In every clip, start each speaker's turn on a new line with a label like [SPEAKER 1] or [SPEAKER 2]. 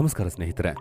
[SPEAKER 1] ನಮಸ್ಕಾರ ಸ್ನೇಹಿತರೆ.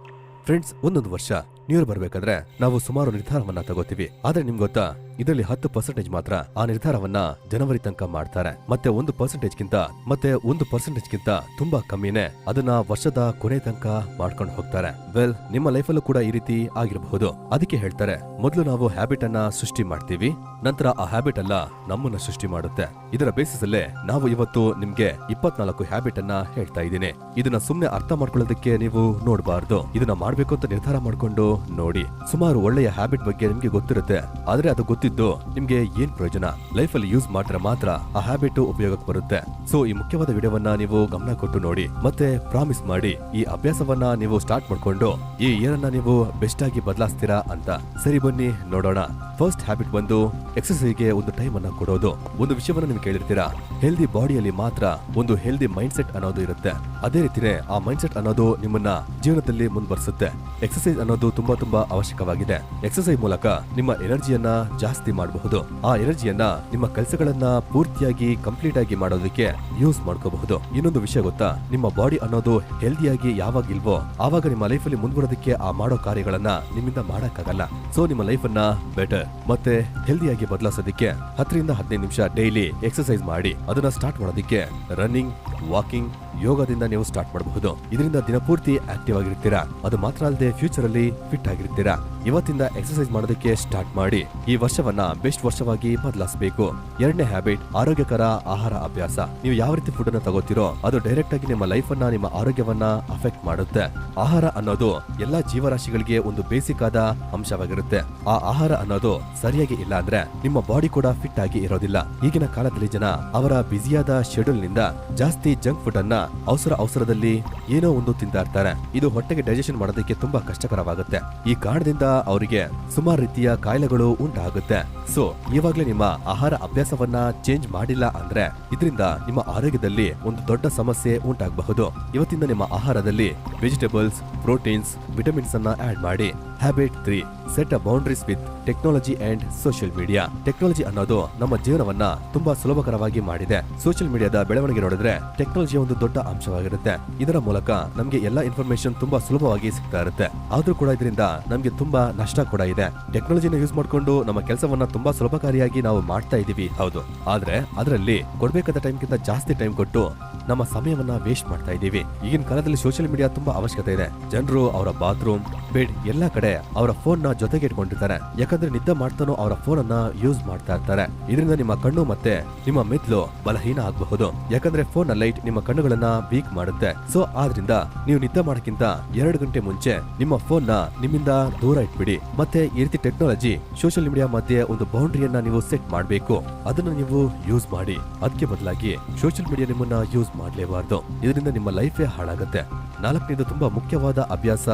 [SPEAKER 1] ಫ್ರೆಂಡ್ಸ್ ಒಂದೊಂದು ವರ್ಷ ನ್ಯೂ ಬರಬೇಕಾದ್ರೆ ಬರ್ಬೇಕಾದ್ರೆ ನಾವು ಸುಮಾರು ನಿರ್ಧಾರವನ್ನ ತಗೋತೀವಿ. ಆದ್ರೆ ನಿಮ್ಗೆ ಗೊತ್ತಾ? ಇದರಲ್ಲಿ ಹತ್ತು ಪರ್ಸೆಂಟೇಜ್ ಮಾತ್ರ ಆ ನಿರ್ಧಾರವನ್ನ ಜನವರಿ ತನಕ ಮಾಡ್ತಾರೆ. ಮತ್ತೆ ಒಂದು ಪರ್ಸೆಂಟೇಜ್ ಗಿಂತ, ಮತ್ತೆ ಒಂದು ಪರ್ಸೆಂಟೇಜ್ ಗಿಂತ ತುಂಬಾ ಕಮ್ಮಿನೇ ಅದನ್ನ ವರ್ಷದ ಕೊನೆ ತನಕ ಮಾಡ್ಕೊಂಡು ಹೋಗ್ತಾರೆ. ವೆಲ್ ನಿಮ್ಮ ಲೈಫಲ್ಲೂ ಕೂಡ ಈ ರೀತಿ ಆಗಿರಬಹುದು. ಅದಕ್ಕೆ ಹೇಳ್ತಾರೆ, ಮೊದಲು ನಾವು ಹ್ಯಾಬಿಟ್ ಅನ್ನ ಸೃಷ್ಟಿ ಮಾಡ್ತೀವಿ, ನಂತರ ಆ ಹ್ಯಾಬಿಟ್ ಅಲ್ಲ ನಮ್ಮನ್ನ ಸೃಷ್ಟಿ ಮಾಡುತ್ತೆ. ಇದರ ಬೇಸಿಸ್ ಅಲ್ಲೇ ನಾವು ಇವತ್ತು ನಿಮ್ಗೆ ಇಪ್ಪತ್ನಾಲ್ಕು ಹ್ಯಾಬಿಟ್ ಅನ್ನ ಹೇಳ್ತಾ ಇದ್ದೀನಿ. ಇದನ್ನ ಸುಮ್ನೆ ಅರ್ಥ ಮಾಡ್ಕೊಳ್ಳೋದಕ್ಕೆ ನೀವು ನೋಡಬಾರ್ದು. ಇದನ್ನ ಮಾಡ್ಬೇಕು ಅಂತ ನಿರ್ಧಾರ ಮಾಡ್ಕೊಂಡು ನೋಡಿ. ಸುಮಾರು ಒಳ್ಳೆಯ ಹ್ಯಾಬಿಟ್ ಬಗ್ಗೆ ನಿಮ್ಗೆ ಗೊತ್ತಿರುತ್ತೆ. ಆದ್ರೆ ಅದು ಗೊತ್ತಿದ್ದು ನಿಮ್ಗೆ ಏನ್ ಪ್ರಯೋಜನ? ಲೈಫ್ ಅಲ್ಲಿ ಯೂಸ್ ಮಾಡಿದ್ರೆ ಮಾತ್ರ ಆ ಹ್ಯಾಬಿಟ್ ಉಪಯೋಗಕ್ಕೆ ಬರುತ್ತೆ. ಸೊ, ಈ ಮುಖ್ಯವಾದ ವಿಡಿಯೋವನ್ನ ನೀವು ಗಮನ ಕೊಟ್ಟು ನೋಡಿ, ಮತ್ತೆ ಪ್ರಾಮಿಸ್ ಮಾಡಿ, ಈ ಅಭ್ಯಾಸವನ್ನ ನೀವು ಸ್ಟಾರ್ಟ್ ಮಾಡ್ಕೊಂಡು, ಈ ಇಯರ್ ಅನ್ನ ನೀವು ಬೆಸ್ಟ್ ಆಗಿ ಬದಲಾಯಿಸ್ತೀರಾ ಅಂತ. ಸರಿ ಬನ್ನಿ, ನೋಡೋಣ. ಫಸ್ಟ್ ಹ್ಯಾಬಿಟ್ ಬಂದು ಎಕ್ಸರ್ಸೈಸ್ಗೆ ಒಂದು ಟೈಮ್ ಅನ್ನ ಕೊಡೋದು. ಒಂದು ವಿಷಯವನ್ನ ನೀವು ಕೇಳಿರ್ತೀರಾ? ಹೆಲ್ದಿ ಬಾಡಿಯಲ್ಲಿ ಮಾತ್ರ ಒಂದು ಹೆಲ್ದಿ ಮೈಂಡ್ ಸೆಟ್ ಅನ್ನೋದು ಇರುತ್ತೆ. ಅದೇ ರೀತಿನೇ ಆ ಮೈಂಡ್ ಸೆಟ್ ಅನ್ನೋದು ನಿಮ್ಮನ್ನ ಜೀವನದಲ್ಲಿ ಮುಂದುವರಿಸುತ್ತೆ. ಎಕ್ಸಸೈಸ್ ಅನ್ನೋದು ತುಂಬಾ ತುಂಬಾ ಅವಶ್ಯಕವಾಗಿದೆ. ಎಕ್ಸಸೈಸ್ ಮೂಲಕ ನಿಮ್ಮ ಎನರ್ಜಿಯನ್ನ ಜಾಸ್ತಿ ಮಾಡಬಹುದು. ಆ ಎನರ್ಜಿಯನ್ನ ನಿಮ್ಮ ಕೆಲಸಗಳನ್ನ ಪೂರ್ತಿಯಾಗಿ ಕಂಪ್ಲೀಟ್ ಆಗಿ ಮಾಡೋದಕ್ಕೆ ಯೂಸ್ ಮಾಡ್ಕೋಬಹುದು. ಇನ್ನೊಂದು ವಿಷಯ ಗೊತ್ತಾ? ನಿಮ್ಮ ಬಾಡಿ ಅನ್ನೋದು ಹೆಲ್ದಿಯಾಗಿ ಯಾವಾಗ ಇಲ್ವೋ ಆವಾಗ ನಿಮ್ಮ ಲೈಫ್ ಅಲ್ಲಿ ಮುಂದುವರೋದಕ್ಕೆ ಆ ಮಾಡೋ ಕಾರ್ಯಗಳನ್ನ ನಿಮ್ಮಿಂದ ಮಾಡಕ್ಕಾಗಲ್ಲ. ಸೊ ನಿಮ್ಮ ಲೈಫ್ ಅನ್ನ ಬೆಟರ್ ಮತ್ತೆ ಹೆಲ್ದಿಯಾಗಿ ಬದಲಾಯಿಸೋದಕ್ಕೆ ಹತ್ತರಿಂದ ಹದಿನೈದು ನಿಮಿಷ ಡೈಲಿ ಎಕ್ಸರ್ಸೈಸ್ ಮಾಡಿ. ಅದನ್ನ ಸ್ಟಾರ್ಟ್ ಮಾಡೋದಕ್ಕೆ ರನ್ನಿಂಗ್ ವಾಕಿಂಗ್ ಯೋಗದಿಂದ ನೀವು ಸ್ಟಾರ್ಟ್ ಮಾಡಬಹುದು. ಇದರಿಂದ ದಿನಪೂರ್ತಿ ಆಕ್ಟಿವ್ ಆಗಿರ್ತೀರಾ? ಅದು ಮಾತ್ರ ಅಲ್ಲದೆ ಫ್ಯೂಚರ್ ಅಲ್ಲಿ ಫಿಟ್ ಆಗಿರ್ತೀರಾ? ಇವತ್ತಿಂದ ಎಕ್ಸರ್ಸೈಸ್ ಮಾಡೋದಕ್ಕೆ ಸ್ಟಾರ್ಟ್ ಮಾಡಿ. ಈ ವರ್ಷವನ್ನ ಬೆಸ್ಟ್ ವರ್ಷವಾಗಿ ಬದಲಾಯಿಸಬೇಕು. ಎರಡನೇ ಹ್ಯಾಬಿಟ್ ಆರೋಗ್ಯಕರ ಆಹಾರ ಅಭ್ಯಾಸ. ನೀವು ಯಾವ ರೀತಿ ಫುಡ್ ಅನ್ನ ತಗೋತಿರೋ, ಅದು ಡೈರೆಕ್ಟ್ ಆಗಿ ನಿಮ್ಮ ಲೈಫ್ ಅನ್ನ, ನಿಮ್ಮ ಆರೋಗ್ಯವನ್ನ ಅಫೆಕ್ಟ್ ಮಾಡುತ್ತೆ. ಆಹಾರ ಅನ್ನೋದು ಎಲ್ಲಾ ಜೀವರಾಶಿಗಳಿಗೆ ಒಂದು ಬೇಸಿಕ್ ಆದ ಅಂಶವಾಗಿರುತ್ತೆ. ಆ ಆಹಾರ ಅನ್ನೋದು ಸರಿಯಾಗಿ ಇಲ್ಲ ಅಂದ್ರೆ ನಿಮ್ಮ ಬಾಡಿ ಕೂಡ ಫಿಟ್ ಆಗಿ ಇರೋದಿಲ್ಲ. ಈಗಿನ ಕಾಲದಲ್ಲಿ ಜನ ಅವರ ಬ್ಯುಸಿಯಾದ ಶೆಡ್ಯೂಲ್ನಿಂದ ಜಾಸ್ತಿ ಜಂಕ್ ಫುಡ್ ಅನ್ನ ಅವಸರ ಅವಸರದಲ್ಲಿ ಏನೋ ಒಂದು ತಿಂತಾ ಇರ್ತಾರೆ. ಇದು ಹೊಟ್ಟೆಗೆ ಡೈಜೆಷನ್ ಮಾಡೋದಕ್ಕೆ ತುಂಬಾ ಕಷ್ಟಕರವಾಗುತ್ತೆ. ಈ ಕಾರಣದಿಂದ ಅವರಿಗೆ ಸುಮಾರು ರೀತಿಯ ಕಾಯಿಲೆಗಳು ಉಂಟಾಗುತ್ತೆ. ಸೊ ಇವಾಗಲೇ ನಿಮ್ಮ ಆಹಾರ ಅಭ್ಯಾಸವನ್ನ ಚೇಂಜ್ ಮಾಡಿಲ್ಲ ಅಂದ್ರೆ ಇದರಿಂದ ನಿಮ್ಮ ಆರೋಗ್ಯದಲ್ಲಿ ಒಂದು ದೊಡ್ಡ ಸಮಸ್ಯೆ ಉಂಟಾಗಬಹುದು. ಇವತ್ತಿಂದ ನಿಮ್ಮ ಆಹಾರದಲ್ಲಿ ವೆಜಿಟೇಬಲ್ಸ್ ಪ್ರೋಟೀನ್ಸ್ ವಿಟಮಿನ್ಸ್ ಅನ್ನ ಆಡ್ ಮಾಡಿ. Habit three set uh boundaries with technology and social media technology ಅನ್ನೋದು ನಮ್ಮ ಜೀವನವನ್ನ ತುಂಬಾ ಸುಲಭಕರವಾಗಿ ಮಾಡಿದೆ. ಸೋಷಿಯಲ್ ಮೀಡಿಯಾದ ಬೆಳವಣಿಗೆ ನೋಡಿದ್ರೆ ಟೆಕ್ನಾಲಜಿ ಒಂದು ದೊಡ್ಡ ಅಂಶವಾಗಿರುತ್ತೆ. ಇದರ ಮೂಲಕ ನಮಗೆ ಎಲ್ಲಾ ಇನ್ಫಾರ್ಮೇಶನ್ ತುಂಬಾ ಸುಲಭವಾಗಿ ಸಿಗ್ತಾ ಇರುತ್ತೆ. ಆದ್ರೂ ಕೂಡ ಇದರಿಂದ ನಮಗೆ ತುಂಬಾ ನಷ್ಟ ಕೂಡ ಇದೆ. ಟೆಕ್ನಾಲಜಿನ ಯೂಸ್ ಮಾಡ್ಕೊಂಡು ನಮ್ಮ ಕೆಲಸವನ್ನ ತುಂಬಾ ಸುಲಭಕಾರಿಯಾಗಿ ನಾವು ಮಾಡ್ತಾ ಇದೀವಿ ಹೌದು. ಆದ್ರೆ ಅದರಲ್ಲಿ ಕೊಡ್ಬೇಕಾದ ಟೈಮ್ಗಿಂತ ಜಾಸ್ತಿ ಟೈಮ್ ಕೊಟ್ಟು ನಮ್ಮ ಸಮಯವನ್ನ ವೇಸ್ಟ್ ಮಾಡ್ತಾ ಇದ್ದೀವಿ. ಈಗಿನ ಕಾಲದಲ್ಲಿ ಸೋಷಿಯಲ್ ಮೀಡಿಯಾ ತುಂಬಾ ಅವಶ್ಯಕತೆ ಇದೆ. ಜನರು ಅವರ ಬಾತ್ರೂಮ್ ಬೆಡ್ ಎಲ್ಲಾ ಕಡೆ ಅವರ ಫೋನ್ನ ಜೊತೆಗೆ ಇಟ್ಕೊಂಡಿರ್ತಾರೆ. ಯಾಕಂದ್ರೆ ನಿದ್ದೆ ಮಾಡ್ತಾನೋ ಅವರ ಫೋನ್ ಅನ್ನ ಯೂಸ್ ಮಾಡ್ತಾ ಇರ್ತಾರೆ. ಇದರಿಂದ ನಿಮ್ಮ ಕಣ್ಣು ಮತ್ತೆ ನಿಮ್ಮ ಮೆದ್ಲು ಬಲಹೀನ ಆಗಬಹುದು. ಯಾಕಂದ್ರೆ ಫೋನ್ನ ಲೈಟ್ ನಿಮ್ಮ ಕಣ್ಣುಗಳನ್ನ ವೀಕ್ ಮಾಡುತ್ತೆ. ಸೊ ಆದ್ರಿಂದ ನೀವು ನಿದ್ದೆ ಮಾಡಕ್ಕಿಂತ ಎರಡು ಗಂಟೆ ಮುಂಚೆ ನಿಮ್ಮ ಫೋನ್ನ ನಿಮ್ಮಿಂದ ದೂರ ಇಟ್ಬಿಡಿ. ಮತ್ತೆ ಈ ರೀತಿ ಟೆಕ್ನಾಲಜಿ ಸೋಷಿಯಲ್ ಮೀಡಿಯಾ ಮಧ್ಯೆ ಒಂದು ಬೌಂಡ್ರಿಯನ್ನ ನೀವು ಸೆಟ್ ಮಾಡಬೇಕು. ಅದನ್ನ ನೀವು ಯೂಸ್ ಮಾಡಿ. ಅದಕ್ಕೆ ಬದಲಾಗಿ ಸೋಷಿಯಲ್ ಮೀಡಿಯಾ ನಿಮ್ಮನ್ನ ಯೂಸ್ ಮಾಡಲೇಬಾರ್ದು. ಇದರಿಂದ ನಿಮ್ಮ ಲೈಫೇ ಹಾಳಾಗುತ್ತೆ. ನಾಲ್ಕನೇದು ತುಂಬಾ ಮುಖ್ಯವಾದ ಅಭ್ಯಾಸ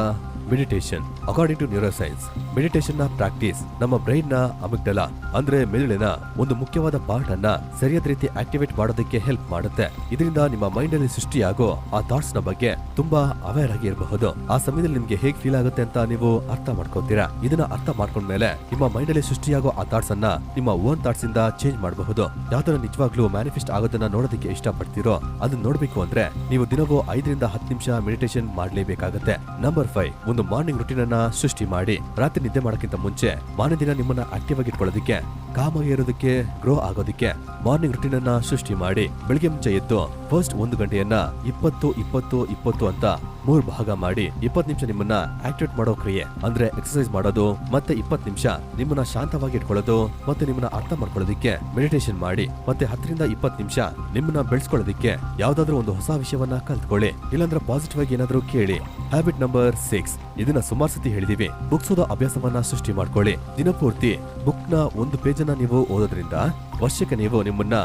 [SPEAKER 1] meditation according to neuroscience ಮೆಡಿಟೇಷನ್ನ ಪ್ರಾಕ್ಟೀಸ್ ನಮ್ಮ ಬ್ರೈನ್ನ ಅಮಿಗ್ಡಲ, ಅಂದ್ರೆ ಮೆದುಳಿನ ಒಂದು ಮುಖ್ಯವಾದ ಪಾರ್ಟ್ ಅನ್ನ ಸರಿಯಾದ ರೀತಿ ಆಕ್ಟಿವೇಟ್ ಮಾಡೋದಕ್ಕೆ ಹೆಲ್ಪ್ ಮಾಡುತ್ತೆ. ಇದರಿಂದ ನಿಮ್ಮ ಮೈಂಡ್ ಅಲ್ಲಿ ಸೃಷ್ಟಿಯಾಗೋ ಆ ಥಾಟ್ಸ್ನ ಬಗ್ಗೆ ತುಂಬಾ ಅವೇರ್ ಆಗಿ ಇರಬಹುದು ಆ ಸಮಯದಲ್ಲಿ ನಿಮ್ಗೆ ಹೇಗ್ ಫೀಲ್ ಆಗುತ್ತೆ ಅಂತ ನೀವು ಅರ್ಥ ಮಾಡ್ಕೋತೀರಾ? ಇದನ್ನ ಅರ್ಥ ಮಾಡ್ಕೊಂಡ್ಮೇಲೆ ನಿಮ್ಮ ಮೈಂಡ್ ಅಲ್ಲಿ ಸೃಷ್ಟಿಯಾಗೋ ಆ ಥಾಟ್ಸ್ ಅನ್ನ ನಿಮ್ಮ ಓನ್ ಥಾಟ್ಸ್ ಇಂದ ಚೇಂಜ್ ಮಾಡಬಹುದು. ಯಾವ್ದನ್ನ ನಿಜವಾಗ್ಲೂ ಮ್ಯಾನಿಫೆಸ್ಟ್ ಆಗೋದನ್ನ ನೋಡೋದಕ್ಕೆ ಇಷ್ಟಪಡ್ತೀರೋ ಅದನ್ನ ನೋಡ್ಬೇಕು ಅಂದ್ರೆ ನೀವು ದಿನವೂ ಐದರಿಂದ ಹತ್ತು ನಿಮಿಷ ಮೆಡಿಟೇಷನ್ ಮಾಡ್ಲೇಬೇಕಾಗತ್ತೆ. ನಂಬರ್ ಫೈವ್ ಒಂದು ಮಾರ್ನಿಂಗ್ ರುಟೀನ್ ಅನ್ನ ಸೃಷ್ಟಿ ಮಾಡಿ. ರಾತ್ರಿ ನಿದ್ದೆ ಮಾಡೋಕ್ಕಿಂತ ಮುಂಚೆ ಮಾರನೇ ದಿನ ನಿಮ್ಮನ್ನ ಆಕ್ಟಿವ್ ಇಟ್ಕೊಳ್ಳೋದಕ್ಕೆ ಕಾಮಾಗಿ ಇರೋದಕ್ಕೆ ಗ್ರೋ ಆಗೋದಕ್ಕೆ ಮಾರ್ನಿಂಗ್ ರುಟೀನ್ ಅನ್ನ ಸೃಷ್ಟಿ ಮಾಡಿ ಬೆಳಿಗ್ಗೆ ಮುಂಚೆ ಎದ್ದು ಫಸ್ಟ್ ಒಂದು ಗಂಟೆಯನ್ನ ಇಪ್ಪತ್ತು ಇಪ್ಪತ್ತು ಇಪ್ಪತ್ತು ಅಂತ ಮೂರ್ ಭಾಗ ಮಾಡಿ ಇಪ್ಪತ್ತು ನಿಮಿಷ ನಿಮ್ಮನ್ನ ಆಕ್ಟಿವೇಟ್ ಮಾಡೋ ಕ್ರಿಯೆ. ಅಂದ್ರೆ ಎಕ್ಸರ್ಸೈಸ್ ಮಾಡೋದು, ಮತ್ತೆ ಇಪ್ಪತ್ತು ನಿಮಿಷ ನಿಮ್ಮನ್ನ ಶಾಂತವಾಗಿ ಇಟ್ಕೊಳ್ಳೋದು, ಮತ್ತೆ ನಿಮ್ಮನ್ನ ಅರ್ಥ ಮಾಡ್ಕೊಳ್ಳೋದಕ್ಕೆ ಮೆಡಿಟೇಷನ್ ಮಾಡಿ, ಮತ್ತೆ ಹತ್ತರಿಂದ ಇಪ್ಪತ್ತು ನಿಮಿಷ ನಿಮ್ಮನ್ನ ಬೆಳೆಸ್ಕೊಳ್ಳೋದಕ್ಕೆ ಯಾವ್ದಾದ್ರು ಒಂದು ಹೊಸ ವಿಷಯವನ್ನ ಕಲ್ತ್ಕೊಳ್ಳಿ. ಇಲ್ಲಾಂದ್ರೆ ಪಾಸಿಟಿವ್ ಆಗಿ ಏನಾದರೂ ಕೇಳಿ. ಹ್ಯಾಬಿಟ್ ನಂಬರ್ ಸಿಕ್ಸ್ ಇದನ್ನ ಸುಮಾರು ಸತಿ ಹೇಳಿದೀವಿ. ಬುಕ್ಸ್ ಅಭ್ಯಾಸವನ್ನ ಸೃಷ್ಟಿ ಮಾಡ್ಕೊಳ್ಳಿ. ದಿನಪೂರ್ತಿ ಬುಕ್ನ ಒಂದು ಪೇಜನ್ನ ನೀವು ಓದೋದ್ರಿಂದ ವರ್ಷಕ್ಕೆ ನೀವು ನಿಮ್ಮನ್ನ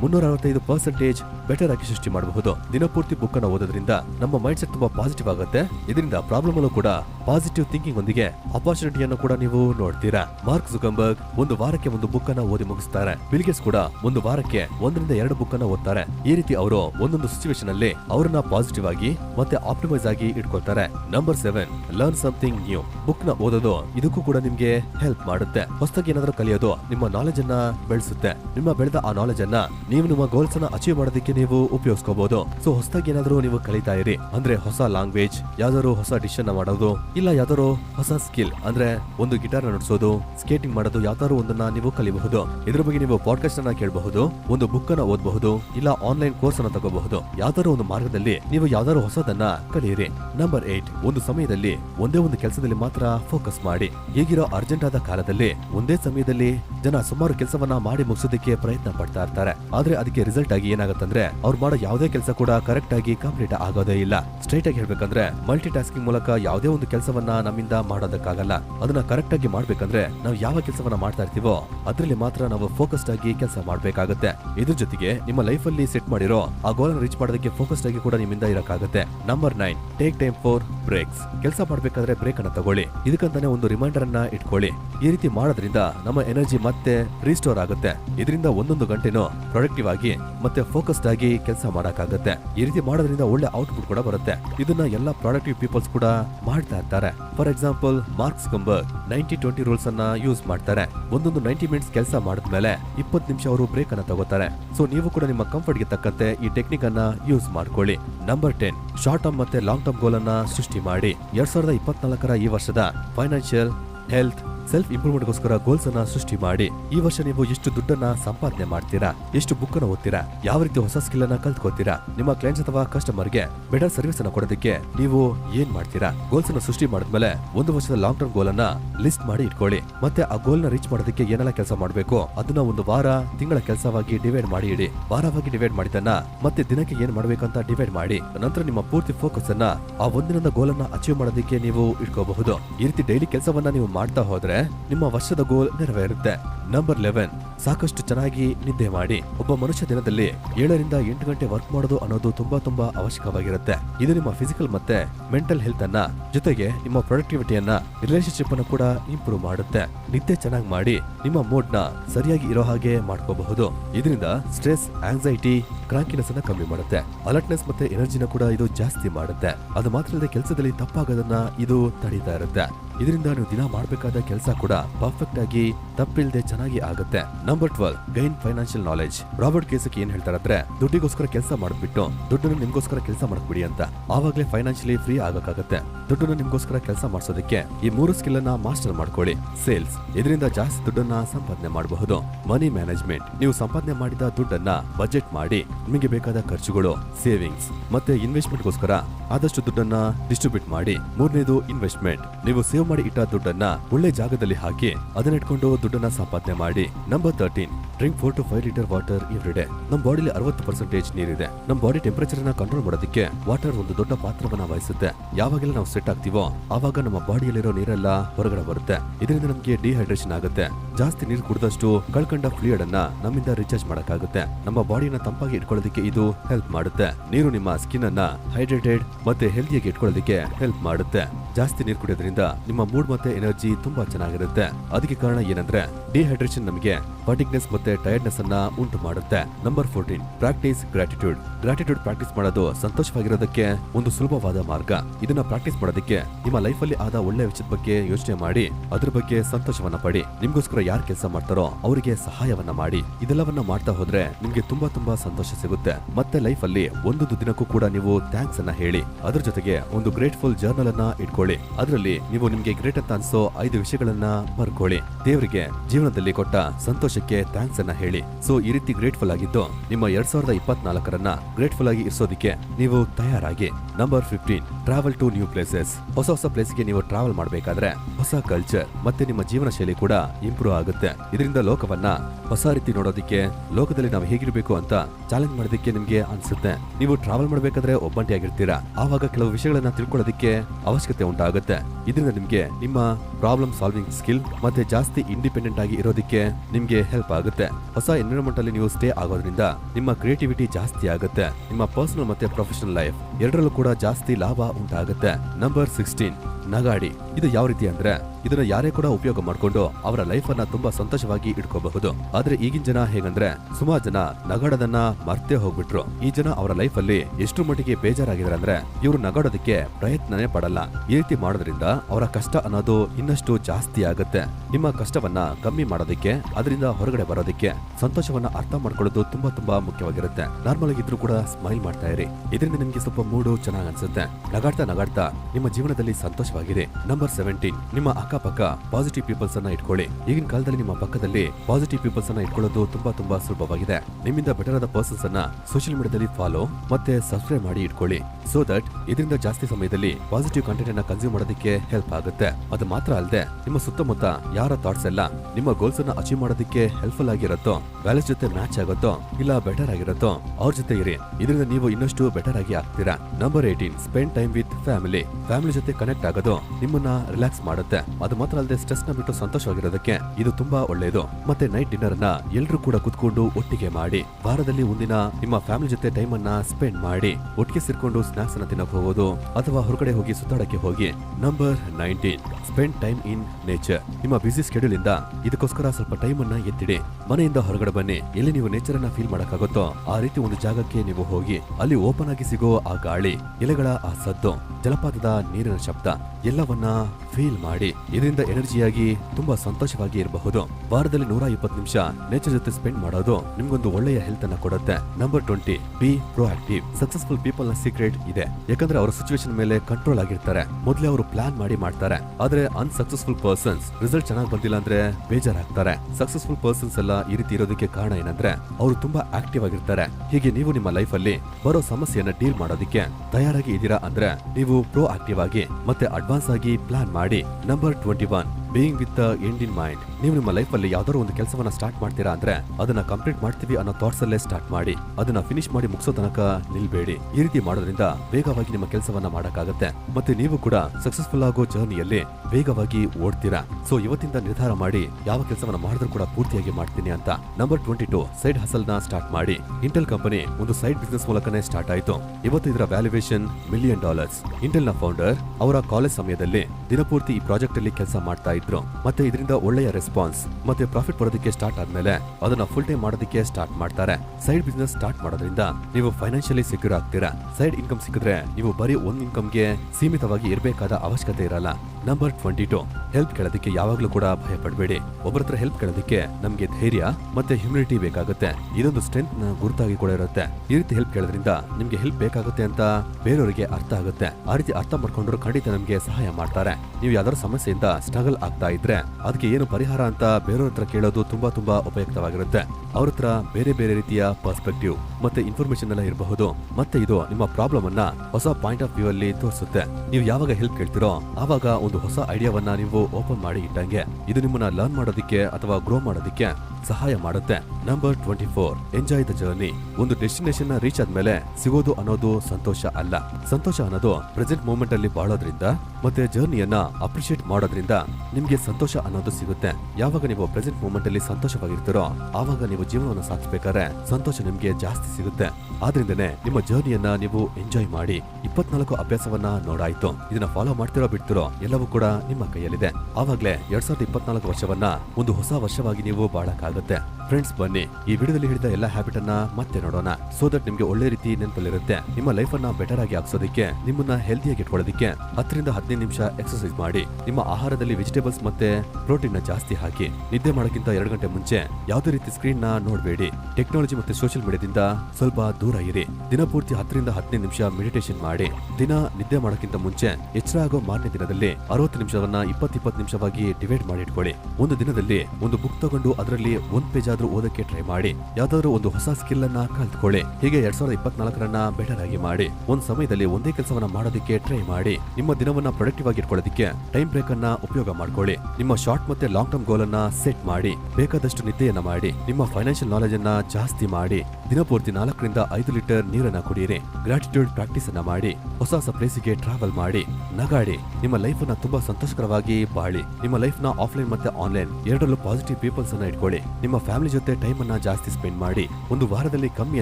[SPEAKER 1] ಮುನ್ನೂರ ಅರವತ್ತೈದು ಪರ್ಸೆಂಟೇಜ್ ಬೆಟರ್ ಆಗಿ ಸೃಷ್ಟಿ ಮಾಡಬಹುದು. ದಿನಪೂರ್ತಿ ಬುಕ್ ಅನ್ನು ಓದೋದ್ರಿಂದ ನಮ್ಮ ಮೈಂಡ್ ಸೆಟ್ ತುಂಬಾ ಪಾಸಿಟಿವ್ ಆಗುತ್ತೆ. ಇದರಿಂದ ಪ್ರಾಬ್ಲಮ್ ಅನ್ನು ಕೂಡ ಪಾಸಿಟಿವ್ ಥಿಂಕಿಂಗ್ ಒಂದಿಗೆ ಅಪಾರ್ಚುನಿಟಿಯನ್ನು ಕೂಡ ನೀವು ನೋಡ್ತೀರಾ. ಮಾರ್ಕ್ ಜುಕಂಬರ್ಗ್ ಒಂದು ವಾರಕ್ಕೆ ಒಂದು ಬುಕ್ ಅನ್ನ ಓದಿ ಮುಗಿಸ್ತಾರೆ. ಬಿಲ್ಗೇಸ್ ಕೂಡ ಒಂದು ವಾರಕ್ಕೆ ಒಂದರಿಂದ ಎರಡು ಬುಕ್ ಅನ್ನ ಓದ್ತಾರೆ. ಈ ರೀತಿ ಅವರು ಒಂದೊಂದು ಸಿಚುವೇಶನ್ ಅಲ್ಲಿ ಅವರನ್ನ ಪಾಸಿಟಿವ್ ಆಗಿ ಮತ್ತೆ ಆಪ್ಟಿಮೈಸ್ ಆಗಿ ಇಟ್ಕೊಳ್ತಾರೆ. Number seven learn something new ಬುಕ್ನ ಓದೋದು ಇದಕ್ಕೂ ಕೂಡ ನಿಮ್ಗೆ ಹೆಲ್ಪ್ ಮಾಡುತ್ತೆ. ಹೊಸದಾಗಿ ಏನಾದರೂ ಕಲಿಯೋದು ನಿಮ್ಮ ನಾಲೆಜ್ ಅನ್ನ ಬೆಳೆಸುತ್ತೆ. ನಿಮ್ಮ ಬೆಳೆದ ಆ ನಾಲೆಜ್ ಅನ್ನ ನೀವು ನಿಮ್ಮ ಗೋಲ್ಸ್ ಅನ್ನ ಅಚೀವ್ ಮಾಡೋದಕ್ಕೆ ನೀವು ಉಪಯೋಗಿಸ್ಕೋಬಹುದು ಸೊ ಹೊಸದಾಗಿ ಏನಾದ್ರು ನೀವು ಕಲಿತಾ ಇರಿ. ಅಂದ್ರೆ ಹೊಸ ಲ್ಯಾಂಗ್ವೇಜ್ ಯಾವ್ದಾದ್ರು ಹೊಸ ಡಿಶ್ ಅನ್ನ ಮಾಡೋದು, ಇಲ್ಲ ಯಾವ್ದಾದ್ರು ಹೊಸ ಸ್ಕಿಲ್ ಅಂದ್ರೆ ಒಂದು ಗಿಟಾರ್ ನಡೆಸೋದು ಸ್ಕೇಟಿಂಗ್ ಮಾಡೋದು, ಯಾವ್ದಾದ್ರು ಒಂದನ್ನ ನೀವು ಕಲಿಬಹುದು. ಇದ್ರ ಬಗ್ಗೆ ನೀವು ಪಾಡ್ಕಾಸ್ಟ್ ಅನ್ನ ಕೇಳಬಹುದು, ಒಂದು ಬುಕ್ ಅನ್ನ ಓದಬಹುದು, ಇಲ್ಲ ಆನ್ಲೈನ್ ಕೋರ್ಸ್ ಅನ್ನ ತಗೋಬಹುದು. ಯಾವ್ದಾದ್ರು ಒಂದು ಮಾರ್ಗದಲ್ಲಿ ನೀವು ಯಾವ್ದಾದ್ರು ಹೊಸದನ್ನ ಕಲಿಯಿರಿ. ನಂಬರ್ ಏಟ್ ಒಂದು ಸಮಯದಲ್ಲಿ ಒಂದೇ ಒಂದು ಕೆಲಸದಲ್ಲಿ ಮಾತ್ರ ಫೋಕಸ್ ಮಾಡಿ. ಈಗಿರೋ ಅರ್ಜೆಂಟ್ ಆದ ಕಾಲದಲ್ಲಿ ಒಂದೇ ಸಮಯದಲ್ಲಿ ಜನ ಸುಮಾರು ಕೆಲಸವನ್ನ ಮಾಡಿ ಮುಗಿಸೋದಕ್ಕೆ ಪ್ರಯತ್ನ ಪಡ್ತಾ ಇರ್ತಾರೆ. ಆದ್ರೆ ಅದಕ್ಕೆ ರಿಸಲ್ಟ್ ಆಗಿ ಏನಾಗುತ್ತಂದ್ರೆ ಅವ್ರು ಮಾಡೋ ಯಾವುದೇ ಕೆಲಸ ಕೂಡ ಕರೆಕ್ಟ್ ಆಗಿ ಕಂಪ್ಲೀಟ್ ಆಗೋದೇ ಇಲ್ಲ. ಸ್ಟ್ರೈಟ್ ಆಗಿ ಹೇಳ್ಬೇಕಂದ್ರೆ ಮಲ್ಟಿ ಟಾಸ್ಕಿಂಗ್ ಮೂಲಕ ಯಾವುದೇ ಒಂದು ಕೆಲಸವನ್ನ ನಮ್ಮಿಂದ ಮಾಡೋದಕ್ಕಾಗಲ್ಲ. ಅದನ್ನ ಕರೆಕ್ಟ್ ಆಗಿ ಮಾಡ್ಬೇಕಂದ್ರೆ ನಾವು ಯಾವ ಕೆಲಸವನ್ನ ಮಾಡ್ತಾ ಇರ್ತೀವೋ ಅದ್ರಲ್ಲಿ ಮಾತ್ರ ನಾವು ಫೋಕಸ್ಡ್ ಆಗಿ ಕೆಲಸ ಮಾಡ್ಬೇಕಾಗತ್ತೆ. ಇದ್ರ ಜೊತೆಗೆ ನಿಮ್ಮ ಲೈಫ್ ಅಲ್ಲಿ ಸೆಟ್ ಮಾಡಿರೋ ಆ ಗೋಲ್ ರೀಚ್ ಮಾಡೋದಕ್ಕೆ ಫೋಕಸ್ಡ್ ಆಗಿ ಕೂಡ ನಿಮ್ಮಿಂದ ಇರಕ್ಕಾಗತ್ತೆ. Number nine take time for breaks ಕೆಲಸ ಮಾಡ್ಬೇಕಾದ್ರೆ ಬ್ರೇಕ್ ಅನ್ನ ತಗೊಳ್ಳಿ. ಇದಕ್ಕಂತಾನೆ ಒಂದು ರಿಮೈಂಡರ್ ಅನ್ನ ಇಟ್ಕೊಳ್ಳಿ. ಈ ರೀತಿ ಮಾಡೋದ್ರಿಂದ ನಮ್ಮ ಎನರ್ಜಿ ಮತ್ತೆ ರೀಸ್ಟೋರ್ ಆಗುತ್ತೆ. ಇದರಿಂದ ಒಂದೊಂದು ಗಂಟೆನೂ ಪ್ರೊಡಕ್ಟಿವ್ ಆಗಿ ಮತ್ತೆ ಫೋಕಸ್ಡ್ ಆಗಿ ಕೆಲಸ ಮಾಡೋಕ್ಕಾಗುತ್ತೆ. ಈ ರೀತಿ ಮಾಡೋದ್ರಿಂದ ಒಳ್ಳೆ ಔಟ್ಪುಟ್ ಕೂಡ ಬರುತ್ತೆ. ಇದನ್ನ ಎಲ್ಲ ಪ್ರಾಡಕ್ಟಿವ್ ಪೀಪಲ್ಸ್ ಕೂಡ ಮಾಡ್ತಾ ಇರ್ತಾರೆ. ಫಾರ್ ಎಕ್ಸಾಂಪಲ್ ಮಾರ್ಕ್ಸ್ ಕಂಬರ್ ನೈಂಟಿ ಟ್ವೆಂಟಿ ರೂಲ್ಸ್ ಅನ್ನ ಯೂಸ್ ಮಾಡ್ತಾರೆ. ಒಂದೊಂದು ನೈಂಟಿ ಮಿನಿಟ್ಸ್ ಕೆಲಸ ಮಾಡಿದ್ಮೇಲೆ ಇಪ್ಪತ್ತು ನಿಮಿಷ ಅವರು ಬ್ರೇಕ್ ಅನ್ನ ತಗೋತಾರೆ. ಸೊ ನೀವು ಕೂಡ ನಿಮ್ಮ ಕಂಫರ್ಟ್ಗೆ ತಕ್ಕಂತೆ ಈ ಟೆಕ್ನಿಕ್ ಅನ್ನ ಯೂಸ್ ಮಾಡ್ಕೊಳ್ಳಿ. ನಂಬರ್ ಟೆನ್ ಶಾರ್ಟ್ ಟರ್ಮ್ ಮತ್ತೆ ಲಾಂಗ್ ಟರ್ಮ್ ಗೋಲ್ ಅನ್ನ ಸೃಷ್ಟಿ ಮಾಡಿ. ಎರಡ್ ಸಾವಿರದ ಇಪ್ಪತ್ನಾಲ್ಕರ ಈ ವರ್ಷದ ಫೈನಾನ್ಷಿಯಲ್ ಹೆಲ್ತ್ ಸೆಲ್ಫ್ ಇಂಪ್ರೂವ್ಮೆಂಟ್ಗೋಸ್ಕರ ಗೋಲ್ಸ್ ಅನ್ನ ಸೃಷ್ಟಿ ಮಾಡಿ, ಈ ವರ್ಷ ನೀವು ಎಷ್ಟು ದುಡ್ಡನ್ನ ಸಂಪಾದನೆ ಮಾಡ್ತೀರಾ, ಎಷ್ಟು ಬುಕ್ ಅನ್ನ ಓದ್ತೀರಾ, ಯಾವ ರೀತಿ ಹೊಸ ಸ್ಕಿಲ್ ಅನ್ನ ಕಲ್ತ್ಕೋತೀರಾ, ನಿಮ್ಮ ಕ್ಲೈಂಟ್ಸ್ ಅಥವಾ ಕಸ್ಟಮರ್ಗೆ ಬೆಟರ್ ಸರ್ವಿಸ್ ಅನ್ನ ಕೊಡೋದಕ್ಕೆ ನೀವು ಏನ್ ಮಾಡ್ತೀರಾ? ಗೋಲ್ಸ್ ಅನ್ನ ಸೃಷ್ಟಿ ಮಾಡಿದ್ಮೇಲೆ ಒಂದು ವರ್ಷದ ಲಾಂಗ್ ಟರ್ಮ್ ಗೋಲ್ ಅನ್ನ ಲಿಸ್ಟ್ ಮಾಡಿ ಇಟ್ಕೊಳ್ಳಿ. ಮತ್ತೆ ಆ ಗೋಲ್ನ ರೀಚ್ ಮಾಡೋದಕ್ಕೆ ಏನೆಲ್ಲ ಕೆಲಸ ಮಾಡಬೇಕು, ಅದನ್ನ ಒಂದು ವಾರ, ತಿಂಗಳ ಕೆಲಸವಾಗಿ ಡಿವೈಡ್ ಮಾಡಿ ಇಡಿ. ವಾರವಾಗಿ ಡಿವೈಡ್ ಮಾಡಿದನ್ನ ಮತ್ತೆ ದಿನಕ್ಕೆ ಏನ್ ಮಾಡ್ಬೇಕಂತ ಡಿವೈಡ್ ಮಾಡಿ, ನಂತರ ನಿಮ್ಮ ಪೂರ್ತಿ ಫೋಕಸ್ ಅನ್ನ ಆ ಒಂದಿನದ ಗೋಲ್ ಅನ್ನ ಅಚೀವ್ ಮಾಡೋದಕ್ಕೆ ನೀವು ಇಟ್ಕೋಬಹುದು. ಈ ರೀತಿ ಡೈಲಿ ಕೆಲಸವನ್ನ ನೀವು ಮಾಡ್ತಾ ಹೋದ್ರೆ ನಿಮ್ಮ ವರ್ಷದ ಗೋಲ್ ನೆರವೇರುತ್ತೆ. ನಂಬರ್ ಲೆವೆನ್ ಸಾಕಷ್ಟು ಚೆನ್ನಾಗಿ ನಿದ್ದೆ ಮಾಡಿ. ಒಬ್ಬ ಮನುಷ್ಯ ದಿನದಲ್ಲಿ ಏಳರಿಂದ ಎಂಟು ಗಂಟೆ ವರ್ಕ್ ಮಾಡೋದು ಅನ್ನೋದು ತುಂಬಾ ತುಂಬಾ ಅವಶ್ಯಕವಾಗಿರುತ್ತೆ. ಇದು ನಿಮ್ಮ ಫಿಸಿಕಲ್ ಮತ್ತೆ ಮೆಂಟಲ್ ಹೆಲ್ತ್ ಅನ್ನ ಜೊತೆಗೆ ನಿಮ್ಮ ಪ್ರೊಡಕ್ಟಿವಿಟಿಯನ್ನ ರಿಲೇಶನ್ಶಿಪ್ ಅನ್ನು ಕೂಡ ಇಂಪ್ರೂವ್ ಮಾಡುತ್ತೆ. ನಿದ್ದೆ ಚೆನ್ನಾಗಿ ಮಾಡಿ ನಿಮ್ಮ ಮೂಡ್ನ ಸರಿಯಾಗಿ ಇರೋ ಹಾಗೆ ಮಾಡ್ಕೋಬಹುದು. ಇದರಿಂದ ಸ್ಟ್ರೆಸ್ ಆಂಗ್ಸೈಟಿ ಕ್ರಾಂಕಿನೆಸ್ ಅನ್ನ ಕಮ್ಮಿ ಮಾಡುತ್ತೆ. ಅಲರ್ಟ್ನೆಸ್ ಮತ್ತೆ ಎನರ್ಜಿನ ಕೂಡ ಇದು ಜಾಸ್ತಿ ಮಾಡುತ್ತೆ. ಅದು ಮಾತ್ರ ಕೆಲಸದಲ್ಲಿ ತಪ್ಪಾಗೋದನ್ನ ಇದು ತಡೀತಾ ಇರುತ್ತೆ. ಇದರಿಂದ ನೀವು ದಿನ ಮಾಡಬೇಕಾದ ಕೆಲಸ ಕೂಡ ಪರ್ಫೆಕ್ಟ್ ಆಗಿ ತಪ್ಪಿಲ್ಲದೆ ಚೆನ್ನಾಗಿ ಆಗುತ್ತೆ. Number twelve gain financial knowledge Robert ಕೇಸಕ್ಕೆ ಏನ್ ಹೇಳ್ತಾರಂದ್ರೆ ದುಡ್ಡಿಗೋಸ್ಕರ ಕೆಲಸ ಮಾಡ್ಬಿಟ್ಟು, ದುಡ್ಡನ್ನು ನಿಮ್ಗೋಸ್ಕರ ಕೆಲಸ ಮಾಡ್ಬಿಡಿ ಅಂತ. ಆವಾಗಲೇ ಫೈನಾನ್ಷಿಯಲಿ ಫ್ರೀ ಆಗಕ್ಕಾಗತ್ತೆ. ದುಡ್ಡನ್ನು ನಿಮ್ಗೋಸ್ಕರ ಕೆಲಸ ಮಾಡಿಸೋದಕ್ಕೆ ಈ ಮೂರು ಸ್ಕಿಲ್ ಅನ್ನ ಮಾಸ್ಟರ್ ಮಾಡ್ಕೊಳ್ಳಿ. ಸೇಲ್ಸ್ ಇದರಿಂದ ಜಾಸ್ತಿ ದುಡ್ಡನ್ನ ಸಂಪಾದನೆ ಮಾಡಬಹುದು. ಮನಿ ಮ್ಯಾನೇಜ್ಮೆಂಟ್ ನೀವು ಸಂಪಾದನೆ ಮಾಡಿದ ದುಡ್ಡನ್ನ ಬಜೆಟ್ ಮಾಡಿ, ನಿಮಗೆ ಬೇಕಾದ ಖರ್ಚುಗಳು ಸೇವಿಂಗ್ಸ್ ಮತ್ತೆ ಇನ್ವೆಸ್ಟ್ಮೆಂಟ್ ಗೋಸ್ಕರ ಆದಷ್ಟು ದುಡ್ಡನ್ನ ಡಿಸ್ಟ್ರಿಬ್ಯೂಟ್ ಮಾಡಿ. ಮೂರನೇದು ಇನ್ವೆಸ್ಟ್ಮೆಂಟ್ ನೀವು ಸೇವ್ ಮಾಡಿ ಇಟ್ಟ ದುಡ್ಡನ್ನ ಒಳ್ಳೆ ಜಾಗದಲ್ಲಿ ಹಾಕಿ ಅದನ್ನ ಇಟ್ಕೊಂಡು ದುಡ್ಡನ್ನ ಸಂಪಾದನೆ ಮಾಡಿ. Number thirteen drink four to five litre water every day ನಮ್ಮ ಬಾಡಿಲಿ ಅರವತ್ತು ಪರ್ಸೆಂಟೇಜ್ ನೀರಿದೆ. ನಮ್ಮ ಬಾಡಿ ಟೆಂಪರೇಚರ್ನ ಕಂಟ್ರೋಲ್ ಮಾಡೋದಕ್ಕೆ ವಾಟರ್ ಒಂದು ದೊಡ್ಡ ಪಾತ್ರವನ್ನ ವಹಿಸುತ್ತೆ. ಯಾವಾಗೆಲ್ಲ ನಾವು ಸೆಟ್ ಆಗ್ತೀವೋ ಆವಾಗ ನಮ್ಮ ಬಾಡಿಯಲ್ಲಿರೋ ನೀರೆಲ್ಲ ಹೊರಗಡೆ ಬರುತ್ತೆ. ಇದರಿಂದ ನಮಗೆ ಡಿಹೈಡ್ರೇಷನ್ ಆಗುತ್ತೆ. ಜಾಸ್ತಿ ನೀರು ಕುಡಿದಷ್ಟು ಕಳ್ಕೊಂಡ ಫ್ಲೂಯಿಡ್ ಅನ್ನ ನಮ್ಮಿಂದ ರಿಚಾರ್ಜ್ ಮಾಡಕ್ಕಾಗುತ್ತೆ. ನಮ್ಮ ಬಾಡಿನ ತಂಪಾಗಿ ಇಟ್ಕೊಳ್ಳೋದಕ್ಕೆ ಇದು ಹೆಲ್ಪ್ ಮಾಡುತ್ತೆ. ನೀರು ನಿಮ್ಮ ಸ್ಕಿನ್ ಅನ್ನ ಹೈಡ್ರೇಟೆಡ್ ಮತ್ತೆ ಹೆಲ್ದಿಯಾಗಿ ಇಟ್ಕೊಳ್ಳೋದಕ್ಕೆ ಹೆಲ್ಪ್ ಮಾಡುತ್ತೆ. ಜಾಸ್ತಿ ನೀರು ಕುಡಿಯೋದ್ರಿಂದ ಮೂಡ್ ಮತ್ತೆ ಎನರ್ಜಿ ತುಂಬಾ ಚೆನ್ನಾಗಿರುತ್ತೆ. ಅದಕ್ಕೆ ಕಾರಣ ಏನಂದ್ರೆ ಡಿಹೈಡ್ರೇಷನ್ ನಮಗೆ ಫಟಿಕ್ನೆಸ್ ಮತ್ತೆ ಟೈರ್ಡ್ನೆಸ್ ಅನ್ನ ಉಂಟು ಮಾಡುತ್ತೆ. Number fourteen practice gratitude gratitude practice ಮಾಡೋದು ಸಂತೋಷವಾಗಿರೋದಕ್ಕೆ ಒಂದು ಸುಲಭವಾದ ಮಾರ್ಗ. ಇದನ್ನ ಪ್ರಾಕ್ಟೀಸ್ ಮಾಡೋದಕ್ಕೆ ನಿಮ್ಮ ಲೈಫ್ ಅಲ್ಲಿ ಆದ ಒಳ್ಳೆ ವಿಷಯದ ಬಗ್ಗೆ ಯೋಚನೆ ಮಾಡಿ, ಅದ್ರ ಬಗ್ಗೆ ಸಂತೋಷವನ್ನ ಪಡಿ. ನಿಮ್ಗೋಸ್ಕರ ಯಾರು ಕೆಲಸ ಮಾಡ್ತಾರೋ ಅವರಿಗೆ ಸಹಾಯವನ್ನ ಮಾಡಿ. ಇದೆಲ್ಲವನ್ನ ಮಾಡ್ತಾ ಹೋದ್ರೆ ನಿಮ್ಗೆ ತುಂಬಾ ತುಂಬಾ ಸಂತೋಷ ಸಿಗುತ್ತೆ. ಮತ್ತೆ ಲೈಫ್ ಅಲ್ಲಿ ಒಂದೊಂದು ದಿನಕ್ಕೂ ಕೂಡ ನೀವು ಥ್ಯಾಂಕ್ಸ್ ಅನ್ನ ಹೇಳಿ. ಅದ್ರ ಜೊತೆಗೆ ಒಂದು ಗ್ರೇಟ್ಫುಲ್ ಜರ್ನಲ್ ಅನ್ನ ಇಟ್ಕೊಳ್ಳಿ. ಅದರಲ್ಲಿ ನೀವು ನಿಮ್ಗೆ ಗ್ರೇಟ್ ಅಂತ ಅನ್ಸೋ ಐದು ವಿಷಯಗಳನ್ನ ಬರ್ಕೊಳ್ಳಿ. ದೇವರಿಗೆ ಜೀವನದಲ್ಲಿ ಕೊಟ್ಟ ಸಂತೋಷಕ್ಕೆ ಥ್ಯಾಂಕ್ಸ್ ಅನ್ನ ಹೇಳಿ. ಸೊ ಈ ರೀತಿ ಗ್ರೇಟ್ಫುಲ್ ಆಗಿದ್ದು ನಿಮ್ಮ ಎರಡ್ ಸಾವಿರದ ಇಪ್ಪತ್ನಾಲ್ಕರನ್ನ ಗ್ರೇಟ್ಫುಲ್ ಆಗಿ ಇರಿಸೋದಕ್ಕೆ ನೀವು ತಯಾರಾಗಿ. Number fifteen travel to new places ಹೊಸ ಹೊಸ ಪ್ಲೇಸ್ಗೆ ನೀವು ಟ್ರಾವೆಲ್ ಮಾಡಬೇಕಾದ್ರೆ ಹೊಸ ಕಲ್ಚರ್ ಮತ್ತೆ ನಿಮ್ಮ ಜೀವನ ಶೈಲಿ ಕೂಡ ಇಂಪ್ರೂವ್ ಆಗುತ್ತೆ. ಇದರಿಂದ ಲೋಕವನ್ನ ಹೊಸ ರೀತಿ ನೋಡೋದಿಕ್ಕೆ, ಲೋಕದಲ್ಲಿ ನಾವು ಹೇಗಿರ್ಬೇಕು ಅಂತ ಚಾಲೆಂಜ್ ಮಾಡೋದಕ್ಕೆ ನಿಮ್ಗೆ ಅನ್ಸುತ್ತೆ. ನೀವು ಟ್ರಾವೆಲ್ ಮಾಡಬೇಕಾದ್ರೆ ಒಬ್ಬಂಟಿಯಾಗಿರ್ತೀರಾ. ಆವಾಗ ಕೆಲವು ವಿಷಯಗಳನ್ನ ತಿಳ್ಕೊಳ್ಳೋದಕ್ಕೆ ಅವಶ್ಯಕತೆ ಉಂಟಾಗುತ್ತೆ. ಇದರಿಂದ ನಿಮ್ಗೆ ನಿಮ್ಮ ಪ್ರಾಬ್ಲಮ್ ಸಾಲ್ವಿಂಗ್ ಸ್ಕಿಲ್ ಮತ್ತೆ ಜಾಸ್ತಿ ಇಂಡಿಪೆಂಡೆಂಟ್ ಆಗಿ ಇರೋದಕ್ಕೆ ನಿಮ್ಗೆ ಹೆಲ್ಪ್ ಆಗುತ್ತೆ. ಹೊಸ ಎನ್ವಿರಾನ್ಮೆಂಟ್ ಅಲ್ಲಿ ನೀವು ಸ್ಟೇ ಆಗೋದ್ರಿಂದ ನಿಮ್ಮ ಕ್ರಿಯೇಟಿವಿಟಿ ಜಾಸ್ತಿ ಆಗುತ್ತೆ. ನಿಮ್ಮ ಪರ್ಸನಲ್ ಮತ್ತೆ ಪ್ರೊಫೆಷನಲ್ ಲೈಫ್ ಎರಡರಲ್ಲೂ ಕೂಡ ಜಾಸ್ತಿ ಲಾಭ ಉಂಟಾಗುತ್ತೆ. ನಂಬರ್ ಸಿಕ್ಸ್ಟೀನ್ ನಗಾಡಿ. ಇದು ಯಾವ ರೀತಿ ಅಂದ್ರೆ ಇದನ್ನ ಯಾರೇ ಕೂಡ ಉಪಯೋಗ ಮಾಡ್ಕೊಂಡು ಅವರ ಲೈಫ್ ಅನ್ನ ತುಂಬಾ ಸಂತೋಷವಾಗಿ ಇಟ್ಕೋಬಹುದು. ಆದ್ರೆ ಈಗಿನ ಜನ ಹೇಗಂದ್ರೆ ಸುಮಾರು ಜನ ನಗಾಡೋದನ್ನ ಮರ್ತೇ ಹೋಗ್ಬಿಟ್ರು. ಈ ಜನ ಅವರ ಲೈಫ್ ಅಲ್ಲಿ ಎಷ್ಟು ಮಟ್ಟಿಗೆ ಬೇಜಾರಾಗಿದ್ದಾರೆ ಅಂದ್ರೆ ಇವರು ನಗಾಡೋದಕ್ಕೆ ಪ್ರಯತ್ನನೇ ಪಡಲ್ಲ. ಈ ರೀತಿ ಮಾಡೋದ್ರಿಂದ ಅವರ ಕಷ್ಟ ಅನ್ನೋದು ಇನ್ನಷ್ಟು ಜಾಸ್ತಿ ಆಗುತ್ತೆ. ನಿಮ್ಮ ಕಷ್ಟವನ್ನ ಕಮ್ಮಿ ಮಾಡೋದಕ್ಕೆ, ಅದರಿಂದ ಹೊರಗಡೆ ಬರೋದಕ್ಕೆ ಸಂತೋಷವನ್ನ ಅರ್ಥ ಮಾಡ್ಕೊಳ್ಳೋದು ತುಂಬಾ ತುಂಬಾ ಮುಖ್ಯವಾಗಿರುತ್ತೆ. ನಾರ್ಮಲ್ ಆಗಿದ್ರು ಕೂಡ ಸ್ಮೈಲ್ ಮಾಡ್ತಾ ಇರಿ. ಇದರಿಂದ ನಿಮ್ಗೆ ಸ್ವಲ್ಪ ಮೂಡು ಚೆನ್ನಾಗಿ ಅನ್ಸುತ್ತೆ. ನಗಾಡ್ತಾ ನಗಾಡ್ತಾ ನಿಮ್ಮ ಜೀವನದಲ್ಲಿ ಸಂತೋಷವಾಗಿದೆ. ನಂಬರ್ ಸೆವೆಂಟೀನ್ ನಿಮ್ಮ ಅಕ್ಕಪಕ್ಕ ಪಾಸಿಟಿವ್ ಪೀಪಲ್ಸ್ ಅನ್ನ ಇಟ್ಕೊಳ್ಳಿ. ಈಗಿನ ಕಾಲದಲ್ಲಿ ನಿಮ್ಮ ಪಕ್ಕದಲ್ಲಿ ಪಾಸಿಟಿವ್ ಪೀಪಲ್ಸ್ ಅನ್ನ ಇಟ್ಕೊಳ್ಳೋದು ತುಂಬಾ ತುಂಬಾ ಸುಲಭವಾಗಿದೆ. ನಿಮ್ಮಿಂದ ಬೆಟರ್ ಆದ ಪರ್ಸನ್ಸ್ ಅನ್ನ ಸೋಷಿಯಲ್ ಮೀಡಿಯಾದಲ್ಲಿ ಫಾಲೋ ಮತ್ತೆ ಸಬ್ಸ್ಕ್ರೈಬ್ ಮಾಡಿ ಇಟ್ಕೊಳ್ಳಿ. ಸೊ ದಟ್ ಇದರಿಂದ ಜಾಸ್ತಿ ಸಮಯದಲ್ಲಿ ಪಾಸಿಟಿವ್ ಕಂಟೆಂಟ್ ಅನ್ನ ಕನ್ಸ್ಯೂಮ್ ಮಾಡೋದಕ್ಕೆ ಹೆಲ್ಪ್ ಆಗುತ್ತೆ. ಅದು ಮಾತ್ರ ಅಲ್ಲದೆ ನಿಮ್ಮ ಸುತ್ತಮುತ್ತ ಯಾರ ಥಾಟ್ಸ್ ಎಲ್ಲ ನಿಮ್ಮ ಗೋಲ್ಸ್ ಅನ್ನ ಅಚೀವ್ ಮಾಡೋದಕ್ಕೆ ಹೆಲ್ಪ್ಫುಲ್ ಆಗಿರುತ್ತೋ ಬ್ಯಾಲೆನ್ಸ್ ಜೊತೆ ಮ್ಯಾಚ್ ಆಗುತ್ತೋ, ಇಲ್ಲ ಬೆಟರ್ ಆಗಿರುತ್ತೋ, ಅವ್ರ ಜೊತೆ ಇರಿ. ಇದರಿಂದ ನೀವು ಇನ್ನಷ್ಟು ಬೆಟರ್ ಆಗಿ ಆಗ್ತೀರಾ? Number eighteen spend time with family family ಜೊತೆ ಕನೆಕ್ಟ್ ಆಗೋದು ನಿಮ್ಮನ್ನ ರಿಲ್ಯಾಕ್ಸ್ ಮಾಡುತ್ತೆ. ಅದು ಮಾತ್ರ ಅಲ್ಲದೆ ಸ್ಟ್ರೆಸ್ನ ಬಿಟ್ಟು ಸಂತೋಷವಾಗಿರೋದಕ್ಕೆ ಇದು ತುಂಬಾ ಒಳ್ಳೆಯದು ಮತ್ತೆ ನೈಟ್ ಡಿನ್ನರ್ ಅನ್ನ ಎಲ್ಲರೂ ಕೂಡ ಕುತ್ಕೊಂಡು ಒಟ್ಟಿಗೆ ಮಾಡಿ. ವಾರದಲ್ಲಿ ಒಂದಿನ ನಿಮ್ಮ ಫ್ಯಾಮಿಲಿ ಜೊತೆ ಟೈಮ್ ಅನ್ನ ಸ್ಪೆಂಡ್ ಮಾಡಿ. ಒಟ್ಟಿಗೆ ಸೇರ್ಕೊಂಡು ಸ್ನಾಕ್ಸ್ ಅನ್ನ ತಿನ್ನಕ್ ಹೋಗೋದು ಅಥವಾ ಹೊರಗಡೆ ಹೋಗಿ ಸುತ್ತಾಡಕ್ಕೆ ಹೋಗಿ. Number nineteen spend time in nature ನಿಮ್ಮ ಬಿಸಿ ಸ್ಕೆಡ್ಯೂಲ್ ಇಂದ ಇದಕ್ಕೋಸ್ಕರ ಸ್ವಲ್ಪ ಟೈಮ್ ಅನ್ನ ಎತ್ತಿಡಿ. ಮನೆಯಿಂದ ಹೊರಗಡೆ ಬನ್ನಿ. ಎಲ್ಲಿ ನೀವು ನೇಚರ್ ಅನ್ನ ಫೀಲ್ ಮಾಡಕ್ಕಾಗುತ್ತೋ ಆ ರೀತಿ ಒಂದು ಜಾಗಕ್ಕೆ ನೀವು ಹೋಗಿ. ಅಲ್ಲಿ ಓಪನ್ ಆಗಿ ಸಿಗೋ ಆ ಗಾಳಿ, ಎಲೆಗಳ ಆ ಸದ್ದು, ಜಲಪಾತದ ನೀರಿನ ಶಬ್ದ, ಎಲ್ಲವನ್ನ ಫೀಲ್ ಮಾಡಿ, ಇದರಿಂದ ಎನರ್ಜಿಯಾಗಿ ತುಂಬಾ ಸಂತೋಷವಾಗಿ ಇರಬಹುದು. ವಾರದಲ್ಲಿ ನೂರ ಇಪ್ಪತ್ತು ನಿಮಿಷ ನೇಚರ್ ಜೊತೆ ಸ್ಪೆಂಡ್ ಮಾಡೋದು ನಿಮ್ಗೊಂದು ಒಳ್ಳೆಯ ಹೆಲ್ತ್ ಅನ್ನ ಕೊಡುತ್ತೆ. Number twenty be proactive successful ಪೀಪಲ್ನ secret ಇದೆ. ಯಾಕಂದ್ರೆ ಅವರ ಸಿಚುವೇಶನ್ ಮೇಲೆ ಕಂಟ್ರೋಲ್ ಆಗಿರ್ತಾರೆ. ಮೊದಲೇ ಅವರು ಪ್ಲಾನ್ ಮಾಡಿ ಮಾಡ್ತಾರೆ. ಆದ್ರೆ ಅನ್ಸಕ್ಸಸ್ಫುಲ್ ಪರ್ಸನ್ಸ್ ರಿಸಲ್ಟ್ ಚೆನ್ನಾಗಿ ಬಂದಿಲ್ಲ ಅಂದ್ರೆ ಬೇಜಾರಾಗ್ತಾರೆ. ಸಕ್ಸಸ್ಫುಲ್ ಪರ್ಸನ್ಸ್ ಎಲ್ಲ ಈ ರೀತಿ ಇರೋದಕ್ಕೆ ಕಾರಣ ಏನಂದ್ರೆ ಅವರು ತುಂಬಾ ಆಕ್ಟಿವ್ ಆಗಿರ್ತಾರೆ. ಹೀಗೆ ನೀವು ನಿಮ್ಮ ಲೈಫ್ ಅಲ್ಲಿ ಬರೋ ಸಮಸ್ಯೆಯನ್ನ ಡೀಲ್ ಮಾಡೋದಕ್ಕೆ ತಯಾರಾಗಿ ಇದ್ದೀರಾ ಅಂದ್ರೆ ನೀವು ಪ್ರೋ ಆಕ್ಟಿವ್ ಆಗಿ ಮತ್ತೆ ಅಡ್ವಾನ್ಸ್ ಆಗಿ ಪ್ಲಾನ್ ಮಾಡಿ number twenty one being with end in mind ನೀವು ನಿಮ್ಮ ಲೈಫ್ ಅಲ್ಲಿ ಯಾವ್ದಾದ್ರು ಒಂದು ಕೆಲಸವನ್ನ ಸ್ಟಾರ್ಟ್ ಮಾಡ್ತೀರಾ ಅಂದ್ರೆ, ಅದನ್ನ ಕಂಪ್ಲೀಟ್ ಮಾಡ್ತೀವಿ ಅನ್ನೋ ಥಾಟ್ಸ್ ಅಲ್ಲೇ ಸ್ಟಾರ್ಟ್ ಮಾಡಿ. ಅದನ್ನ ಫಿನಿಶ್ ಮಾಡಿ ಮುಗಿಸೋ ತನಕ ನಿಲ್ಬೇಡಿ. ಈ ರೀತಿ ಮಾಡೋದ್ರಿಂದ ವೇಗವಾಗಿ ನಿಮ್ಮ ಕೆಲಸವನ್ನ ಮಾಡಕ್ಕಾಗತ್ತೆ. ಮತ್ತೆ ನೀವು ಕೂಡ ಸಕ್ಸಸ್ಫುಲ್ ಆಗೋ ಜರ್ನಿಯಲ್ಲಿ ವೇಗವಾಗಿ ಓಡ್ತೀರಾ. ಸೊ ಇವತ್ತಿಂದ ನಿರ್ಧಾರ ಮಾಡಿ ಯಾವ ಕೆಲಸವನ್ನ ಮಾಡಿದ್ರು ಕೂಡ ಪೂರ್ತಿಯಾಗಿ ಮಾಡ್ತೀನಿ ಅಂತ. ನಂಬರ್ ಟ್ವೆಂಟಿ ಟು ಸೈಡ್ ಹಸಲ್ನ ಸ್ಟಾರ್ಟ್ ಮಾಡಿ. ಇಂಟೆಲ್ ಕಂಪನಿ ಒಂದು ಸೈಡ್ ಬಿಸ್ನೆಸ್ ಮೂಲಕನೇ ಸ್ಟಾರ್ಟ್ ಆಯಿತು. ಇವತ್ತು ಇದರ ವ್ಯಾಲ್ಯೂಯೇಷನ್ ಮಿಲಿಯನ್ ಡಾಲರ್ಸ್ ಇಂಟೆಲ್ನ ಫೌಂಡರ್ ಅವರ ಕಾಲೇಜ್ ಸಮಯದಲ್ಲಿ ದಿನಪೂರ್ತಿ ಈ ಪ್ರಾಜೆಕ್ಟ್ ಅಲ್ಲಿ ಕೆಲಸ ಮಾಡ್ತಾ ಇದ್ರು. ಮತ್ತೆ ಇದರಿಂದ ಒಳ್ಳೆಯ ರೆಸ್ಪಾನ್ಸ್ ಮತ್ತೆ ಪ್ರಾಫಿಟ್ ಬರೋದಕ್ಕೆ ಸ್ಟಾರ್ಟ್ ಆದ್ಮೇಲೆ ಅದನ್ನ ಫುಲ್ ಟೈಮ್ ಮಾಡೋದಕ್ಕೆ ಸ್ಟಾರ್ಟ್ ಮಾಡ್ತಾರೆ. ಸೈಡ್ ಬಿಸ್ನೆಸ್ ಸ್ಟಾರ್ಟ್ ಮಾಡೋದ್ರಿಂದ ನೀವು ಫೈನಾನ್ಷಿಯಲಿ ಸೆಕ್ಯೂರ್ ಆಗ್ತೀರಾ? ಸೈಡ್ ಇನ್ಕಮ್ ಸಿಕ್ಕಿದ್ರೆ ನೀವು ಬರೀ ಒಂದ್ ಇನ್ಕಮ್ಗೆ ಸೀಮಿತವಾಗಿ ಇರಬೇಕಾದ ಅವಶ್ಯಕತೆ ಇರಲ್ಲ. ನಂಬರ್ ಟ್ವೆಂಟಿ ಟು ಹೆಲ್ಪ್ ಕೇಳೋದಕ್ಕೆ ಯಾವಾಗ್ಲೂ ಕೂಡ ಭಯ ಪಡಬೇಡಿ ಒಬ್ಬರ ಹತ್ರ ಹೆಲ್ಪ್ ಕೇಳೋದಕ್ಕೆ ನಮಗೆ ಧೈರ್ಯ ಮತ್ತೆ ಹ್ಯುಮಿನಿಟಿ ಬೇಕಾಗುತ್ತೆ. ಇದೊಂದು ಸ್ಟ್ರೆಂತ್ನ ಗುರುತಾಗಿ ಕೂಡ ಇರುತ್ತೆ. ಈ ರೀತಿ ಹೆಲ್ಪ್ ಕೇಳೋದ್ರಿಂದ ನಿಮ್ಗೆ ಹೆಲ್ಪ್ ಬೇಕಾಗುತ್ತೆ ಅಂತ ಬೇರೆಯವರಿಗೆ ಅರ್ಥ ಆಗುತ್ತೆ. ಆ ರೀತಿ ಅರ್ಥ ಮಾಡ್ಕೊಂಡ್ರು ಖಂಡಿತ ನಮ್ಗೆ ಸಹಾಯ ಮಾಡ್ತಾರೆ. ನೀವು ಯಾವ್ದಾದ್ರು ಸಮಸ್ಯೆಯಿಂದ ಸ್ಟ್ರಗಲ್ ಆಗ್ತಾ ಇದ್ರೆ ಅದಕ್ಕೆ ಏನು ಪರಿಹಾರ ಅಂತ ಬೇರೆಯವ್ರ ಹತ್ರ ಕೇಳೋದು ತುಂಬಾ ತುಂಬಾ ಉಪಯುಕ್ತವಾಗಿರುತ್ತೆ. ಅವ್ರ ಹತ್ರ ಬೇರೆ ಬೇರೆ ರೀತಿಯ ಪರ್ಸ್ಪೆಕ್ಟಿವ್ ಮತ್ತೆ ಇನ್ಫಾರ್ಮೇಶನ್ ಎಲ್ಲ ಇರಬಹುದು. ಮತ್ತೆ ಇದು ನಿಮ್ಮ ಪ್ರಾಬ್ಲಮ್ ಅನ್ನ ಹೊಸ ಪಾಯಿಂಟ್ ಆಫ್ ವ್ಯೂ ಅಲ್ಲಿ ತೋರಿಸುತ್ತೆ. ನೀವು ಯಾವಾಗ ಹೆಲ್ಪ್ ಕೇಳ್ತಿರೋ ಆವಾಗ ಹೊಸ ಐಡಿಯಾವನ್ನ ನೀವು ಓಪನ್ ಮಾಡಿ ಇಟ್ಟಂಗೆ ಇದು ನಿಮ್ಮನ್ನ ಲರ್ನ್ ಮಾಡೋದಕ್ಕೆ ಅಥವಾ ಗ್ರೋ ಮಾಡೋದಕ್ಕೆ ಸಹಾಯ ಮಾಡುತ್ತೆ. Number twenty four enjoy the journey ಒಂದು ಡೆಸ್ಟಿನೇಷನ್ ರೀಚ್ ಆದ್ಮೇಲೆ ಸಿಗೋದು ಅನ್ನೋದು ಸಂತೋಷ ಅಲ್ಲ. ಸಂತೋಷ ಅನ್ನೋದು ಪ್ರೆಸೆಂಟ್ ಮೂಮೆಂಟ್ ಅಲ್ಲಿ ಬಾಳೋದ್ರಿಂದ ಮತ್ತೆ ಜರ್ನಿಯನ್ನ ಅಪ್ರಿಶಿಯೇಟ್ ಮಾಡೋದ್ರಿಂದ ನಿಮ್ಗೆ ಸಂತೋಷ ಅನ್ನೋದು ಸಿಗುತ್ತೆ. ಯಾವಾಗ ನೀವು ಪ್ರೆಸೆಂಟ್ ಮೂಮೆಂಟ್ ಅಲ್ಲಿ ಸಂತೋಷವಾಗಿರ್ತೀರೋ ಆವಾಗ ನೀವು ಜೀವನವನ್ನು ಸಾಧಿಸಬೇಕಾದ್ರೆ ಸಂತೋಷ ನಿಮ್ಗೆ ಜಾಸ್ತಿ ಸಿಗುತ್ತೆ. ಆದ್ರಿಂದನೆ ನಿಮ್ಮ ಜರ್ನಿಯನ್ನ ನೀವು ಎಂಜಾಯ್ ಮಾಡಿ ಇಪ್ಪತ್ನಾಲ್ಕು ಅಭ್ಯಾಸವನ್ನ ನೋಡಾಯ್ತು. ಇದನ್ನ ಫಾಲೋ ಮಾಡ್ತಿರೋ ಬಿಡ್ತಿರೋ ಎಲ್ಲವೂ ಕೂಡ ನಿಮ್ಮ ಕೈಯಲ್ಲಿದೆ. ಆವಾಗ್ಲೇ ಎರಡ್ ಸಾವಿರದ ಇಪ್ಪತ್ನಾಲ್ಕು ವರ್ಷವನ್ನ ಒಂದು ಹೊಸ ವರ್ಷವಾಗಿ ನೀವು ಬಾಳಕ್ಕಾಗುತ್ತೆ. ಫ್ರೆಂಡ್ಸ್ ಬನ್ನಿ. ಈ ವಿಡಿಯೋದಲ್ಲಿ ಹಿಡಿದ ಎಲ್ಲ ಹ್ಯಾಬಿಟ್ ಅನ್ನ ಮತ್ತೆ ನೋಡೋಣ. ಸೊ ದಟ್ ನಿಮ್ಗೆ ಒಳ್ಳೆ ರೀತಿ ನೆನಪಲ್ಲಿರುತ್ತೆ. ನಿಮ್ಮ ಲೈಫ್ ಅನ್ನ ಬೆಟರ್ ಆಗಿ ಹಾಕ್ಸೋದಕ್ಕೆ ನಿಮ್ಮನ್ನ ಹೆಲ್ದಿಯಾಗಿ ಇಟ್ಕೊಳ್ಳೋದಕ್ಕೆ ಹತ್ತರಿಂದ ಹದಿನೈದು ನಿಮಿಷ ಎಕ್ಸರ್ಸೈಸ್ ಮಾಡಿ. ನಿಮ್ಮ ಆಹಾರದಲ್ಲಿ ವೆಜಿಟೇಬಲ್ಸ್ ಮತ್ತೆ ಪ್ರೋಟೀನ್ನ ಜಾಸ್ತಿ ಹಾಕಿ. ನಿದ್ದೆ ಮಾಡೋಕ್ಕಿಂತ ಎರಡು ಗಂಟೆ ಮುಂಚೆ ಯಾವುದೇ ರೀತಿ ಸ್ಕ್ರೀನ್ನ ನೋಡಬೇಡಿ. ಟೆಕ್ನಾಲಜಿ ಮತ್ತೆ ಸೋಷಿಯಲ್ ಮೀಡಿಯಾದಿಂದ ಸ್ವಲ್ಪ ದೂರ ಇರಿ. ದಿನಪೂರ್ತಿ ಹತ್ತರಿಂದ ಹದಿನೈದು ನಿಮಿಷ ಮೆಡಿಟೇಷನ್ ಮಾಡಿ. ದಿನ ನಿದ್ದೆ ಮಾಡೋಕ್ಕಿಂತ ಮುಂಚೆ ಎಚ್ಚರ ಆಗೋ ಮಾರನೇ ದಿನದಲ್ಲಿ ಅರವತ್ತು ನಿಮಿಷವನ್ನ ಇಪ್ಪತ್ತಿಪ್ಪತ್ತು ಇಪ್ಪತ್ತು ನಿಮಿಷವಾಗಿ ಡಿವೈಡ್ ಮಾಡಿ ಇಟ್ಕೊಳ್ಳಿ. ಒಂದು ದಿನದಲ್ಲಿ ಒಂದು ಬುಕ್ ತಗೊಂಡು ಅದರಲ್ಲಿ ಒಂದ್ ಪೇಜ್ ಆದ್ರೂ ಓದಕ್ಕೆ ಟ್ರೈ ಮಾಡಿ, ಯಾವ್ದಾದ್ರು ಒಂದು ಹೊಸ ಸ್ಕಿಲ್ ಅನ್ನ ಕಲ್ತ್ಕೊಳ್ಳಿ. ಹೀಗೆ ಎರಡ್ ಸಾವಿರದ ಇಪ್ಪತ್ನಾಲ್ಕರನ್ನ ಬೆಟರ್ ಆಗಿ ಮಾಡಿ. ಒಂದ್ ಸಮಯದಲ್ಲಿ ಒಂದೇ ಕೆಲಸವನ್ನ ಮಾಡೋದಕ್ಕೆ ಟ್ರೈ ಮಾಡಿ. ನಿಮ್ಮ ದಿನವನ್ನ ಪ್ರೊಡಕ್ಟಿವ್ ಆಗಿ ಇಟ್ಕೊಳ್ಳೋದಕ್ಕೆ ಟೈಮ್ ಬ್ರೇಕ್ ಅನ್ನ ಉಪಯೋಗ ಮಾಡ್ಕೊಳ್ಳಿ. ನಿಮ್ಮ ಶಾರ್ಟ್ ಮತ್ತೆ ಲಾಂಗ್ ಟರ್ಮ್ ಗೋಲ್ ಅನ್ನ ಸೆಟ್ ಮಾಡಿ, ಬೇಕಾದಷ್ಟು ನಿದ್ದೆಯನ್ನ ಮಾಡಿ, ನಿಮ್ಮ ಫೈನಾನ್ಷಿಯಲ್ ನಾಲೆಜ್ ಅನ್ನ ಜಾಸ್ತಿ ಮಾಡಿ ದಿನಪೂರ್ತಿ ನಾಲ್ಕರಿಂದ ಐದು ಲೀಟರ್ ನೀರನ್ನ ಕುಡಿಯಿರಿ ಗ್ರಾಟಿಟ್ಯೂಡ್ ಪ್ರಾಕ್ಟೀಸ್ ಅನ್ನ ಮಾಡಿ, ಹೊಸ ಹೊಸ ಪ್ಲೇಸಿಗೆ ಟ್ರಾವೆಲ್ ಮಾಡಿ, ನಗಾಡಿ, ನಿಮ್ಮ ಲೈಫ್ ಅನ್ನ ತುಂಬಾ ಸಂತೋಷಕರವಾಗಿ ಬಾಳಿ. ನಿಮ್ಮ ಲೈಫ್ನ ಆಫ್ಲೈನ್ ಮತ್ತೆ ಆನ್ಲೈನ್ ಎರಡರಲ್ಲೂ ಪಾಸಿಟಿವ್ ಪೀಪಲ್ಸ್ ಅನ್ನ ಇಟ್ಕೊಳ್ಳಿ. ನಿಮ್ಮ ಫ್ಯಾಮಿಲಿ ಫ್ಯಾಮಿಲಿ ಜೊತೆ ಟೈಮ್ ಅನ್ನ ಜಾಸ್ತಿ ಸ್ಪೆಂಡ್ ಮಾಡಿ, ಒಂದು ವಾರದಲ್ಲಿ ಕಮ್ಮಿ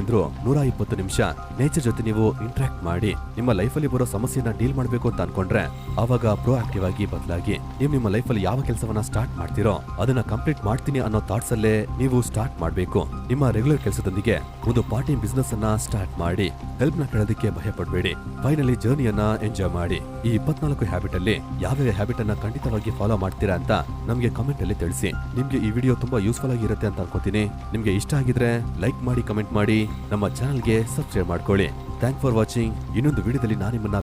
[SPEAKER 1] ಅಂದ್ರೂ ನೂರ ಇಪ್ಪತ್ತು ನಿಮಿಷ ನೇಚರ್ ಜೊತೆ ನೀವು ಇಂಟ್ರಾಕ್ಟ್ ಮಾಡಿ, ನಿಮ್ಮ ಲೈಫಲ್ಲಿ ಬರೋ ಸಮಸ್ಯೆನ ಡೀಲ್ ಮಾಡಬೇಕು ಅಂತ ಅನ್ಕೊಂಡ್ರೆ ಅವಾಗ ಪ್ರೋ ಆಕ್ಟಿವ್ ಆಗಿ ಬದಲಾಗಿ ನೀವು ನಿಮ್ಮ ಲೈಫಲ್ಲಿ ಯಾವ ಕೆಲಸವನ್ನ ಸ್ಟಾರ್ಟ್ ಮಾಡ್ತೀರೋ, ಅದನ್ನ ಕಂಪ್ಲೀಟ್ ಮಾಡ್ತೀನಿ ಅನ್ನೋ ಥಾಟ್ಸ್ ಅಲ್ಲೇ ನೀವು ಸ್ಟಾರ್ಟ್ ಮಾಡಬೇಕು. ನಿಮ್ಮ ರೆಗ್ಯುಲರ್ ಕೆಲಸದೊಂದಿಗೆ ಒಂದು ಪಾರ್ಟಿ ಬಿಸ್ನೆಸ್ ಅನ್ನ ಸ್ಟಾರ್ಟ್ ಮಾಡಿ ಹೆಲ್ಪ್ನ ಕೇಳೋದಕ್ಕೆ ಭಯ ಪಡಬೇಡಿ. ಫೈನಲಿ ಜರ್ನಿಯನ್ನ ಎಂಜಾಯ್ ಮಾಡಿ. ಈ ಇಪ್ಪತ್ನಾಲ್ಕು ಹ್ಯಾಬಿಟ್ ಅಲ್ಲಿ ಯಾವ್ಯಾವ ಹ್ಯಾಬಿಟ್ ಅನ್ನ ಖಂಡಿತವಾಗಿ ಫಾಲೋ ಮಾಡ್ತೀರಾ ಅಂತ ನಮಗೆ ಕಮೆಂಟ್ ಅಲ್ಲಿ ತಿಳಿಸಿ. ನಿಮ್ಗೆ ಈ ವಿಡಿಯೋ ತುಂಬಾ ಯೂಸ್ಫುಲ್ ಆಗಿರುತ್ತೆ ಅಂತ ಅನ್ಕೋತೀನಿ ನಿಮ್ಗೆ ಇಷ್ಟ ಆಗಿದ್ರೆ ಲೈಕ್ ಮಾಡಿ ಕಮೆಂಟ್ ಮಾಡಿ ನಮ್ಮ ಚಾನಲ್ಗೆ ಸಬ್ಸ್ಕ್ರೈಬ್ ಮಾಡ್ಕೊಳ್ಳಿ. ಥ್ಯಾಂಕ್ ಫಾರ್ ವಾಚಿಂಗ್ ಇನ್ನೊಂದು ವಿಡಿಯೋದಲ್ಲಿ ನಾನು ನಿಮ್ಮನ್ನ